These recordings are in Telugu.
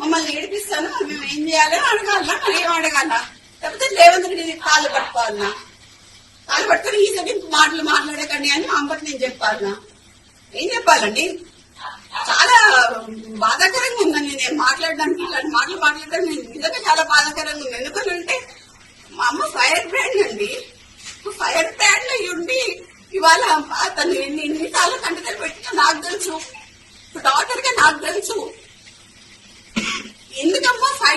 మమ్మల్ని ఏడిపిస్తాను మేము ఏం చేయాలి? అడగాలనా? మరి ఏం అడగాల లేకపోతే రేవంత్ రెడ్డి కాళ్ళు పట్టుకోవాలనా? కాళ్ళు పట్టుకొని సరి మాటలు మాట్లాడకండి అని మా అమ్మకి నేను చెప్పాలనా? ఏం చెప్పాలండి? చాలా బాధాకరంగా ఉందండి నేను మాట్లాడడానికి ఇలాంటి మాటలు మాట్లాడడం నేను నిజంగా చాలా బాధాకరంగా ఉంది. ఎందుకంటే మా అమ్మ ఫైర్ బ్రాండ్ అండి. ఫైర్ బ్రాండ్ అయి ఉండి ఇవాళ అతను ఎన్ని ఎన్నిసార్లు కంటతలు పెట్టినా నాకు తెలుసు. డాక్టర్గా నాకు తెలుసు.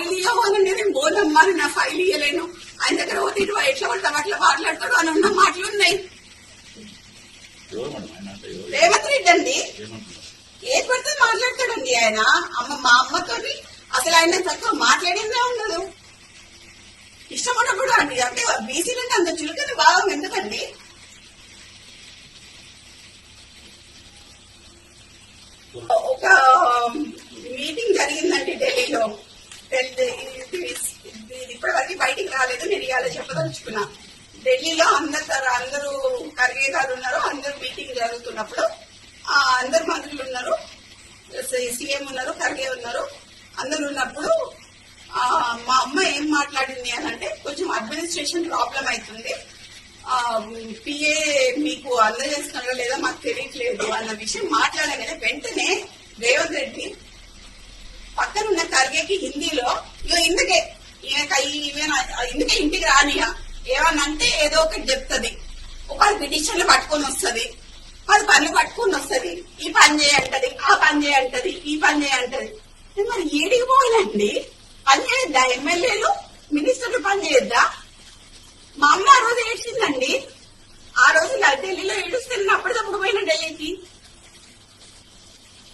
ఫైల్ అని నేను బోనమ్మా నా ఫైల్ ఇవ్వలేను ఆయన దగ్గర పోతే ఇరవై ఎట్లా పడతాం అట్లా మాట్లాడతాడు అని ఉన్న మాటలు ఉన్నాయి. రేవంత్ రెడ్డి అండి ఏది పడితే మాట్లాడతాడండి ఆయన? అమ్మ మా అమ్మతోని అసలు ఆయన తక్కువ మాట్లాడిందే ఉండదు. ఇష్టం ఉన్నప్పుడు అండి అంటే బీసీలంటే అంత చులకని భావం ఎందుకండి? Oh. ఇవాళ చెప్పదలుచుకున్నా. ఢిల్లీలో అందరు అందరూ ఖర్గే గారు ఉన్నారు అందరూ మీటింగ్ జరుగుతున్నప్పుడు అందరు మంత్రులు ఉన్నారు సీఎం ఉన్నారు ఖర్గే ఉన్నారు. అందరు ఉన్నప్పుడు మా అమ్మ ఏం మాట్లాడింది అని అంటే కొంచెం అడ్మినిస్ట్రేషన్ ప్రాబ్లం అవుతుంది. పిఏ మీకు అందజేస్తున్నారో లేదా మాకు తెలియట్లేదు అన్న విషయం మాట్లాడగానే వెంటనే రేవంత్ రెడ్డి పక్కన ఉన్న ఖర్గేకి హిందీలో ఇందుకే ఇందుకే ఈమె ఈమె ఇంటికి రానియా ఏమన్నంటే ఏదో ఒకటి చెప్తుంది. ఒక పిటిషన్లు పట్టుకొని వస్తుంది. పది పనులు పట్టుకొని వస్తుంది. ఈ పని చేయంటది ఆ పని చేయంటది ఈ పని చేయంటది. మరి ఏడికి పోవాలండి? పని చేయొద్దా? ఎమ్మెల్యేలు మినిస్టర్లు పని చేయొద్దా? మా అమ్మ ఆ రోజు ఏడ్చిందండి. ఆ రోజు ఢిల్లీలో ఏడుస్తున్న అప్పటికప్పుడు పోయిన ఢిల్లీకి.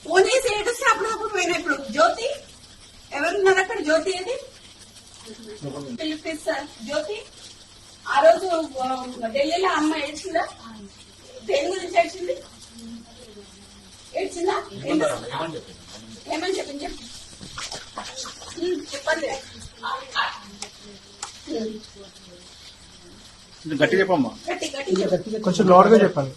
ఫోన్ చేసి ఏడుస్తే అప్పటికప్పుడు పోయిన ఇప్పుడు? జ్యోతి? ఎవరున్నారు అక్కడ? జ్యోతి అది? పిలిపిస్తా జ్యోతి ఆ రోజు ఢిల్లీలో అమ్మ ఏడ్చిందా? దేని గురించి ఏడ్చింది? ఏడ్చిందా? ఏమని చెప్పింది? చెప్పు. చెప్పండి. కొంచెం గట్టి చెప్పమ్మా. గట్టి గట్టి చెప్పు. కొంచెం లోడ్గా చెప్పండి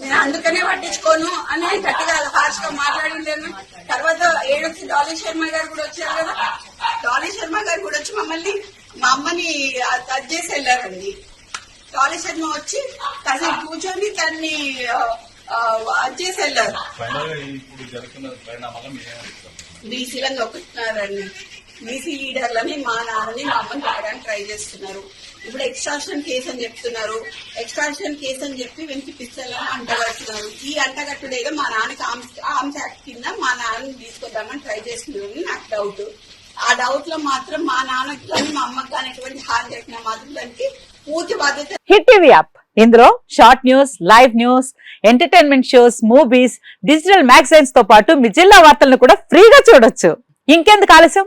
నేను అందుకనే పట్టించుకోను అని గట్టిగా హార్ష్గా మాట్లాడిండాను తర్వాత ఏడొచ్చి డాలీ శర్మ గారు కూడా వచ్చారు కదా. డాలీ శర్మ గారు కూడా వచ్చి మమ్మల్ని మా అమ్మని టచ్ చేసి వెళ్ళారండి. డాలీ శర్మ వచ్చి కాసేపు కూర్చొని తన్ని అది చేసి వెళ్ళారు. ఫైనల్గా ఇప్పుడు జరుగుతున్న పరిణామాలు మీరేమనిపిస్తారు బీసీలను నొక్కుతున్నారండి బీసీ లీడర్లని మా నాన్నని మా అమ్మని పెట్టడానికి ట్రై చేస్తున్నారు. ఇప్పుడు ఎక్స్ట్రాక్షన్ కేసు అని చెప్తున్నారు. ఎక్స్ట్రాక్షన్ కేసు అని చెప్పి వెనక్కి పిస్తలని అంటగడుతున్నారు ఈ అంటగట్టుడేదో మా నాన్నకి ఆర్మ్స్ ఆర్మ్స్ యాక్ట్ కింద మా నాన్నని తీసుకొద్దామని ట్రై చేస్తున్నారని నాకు డౌట్ ఆ డౌట్లో మాత్రం మా నాన్నకి కానీ మా అమ్మకి కానీ ఎటువంటి హాని జరిగిన మాత్రం దానికి పూర్తి బాధ్యత హిట్ టీవీ యాప్. ఇందులో short news live news entertainment shows movies digital మ్యాగజైన్స్తో పాటు మీ జిల్లా వార్తలను కూడా ఫ్రీగా చూడొచ్చు. ఇంకెందుకు ఆలస్యం?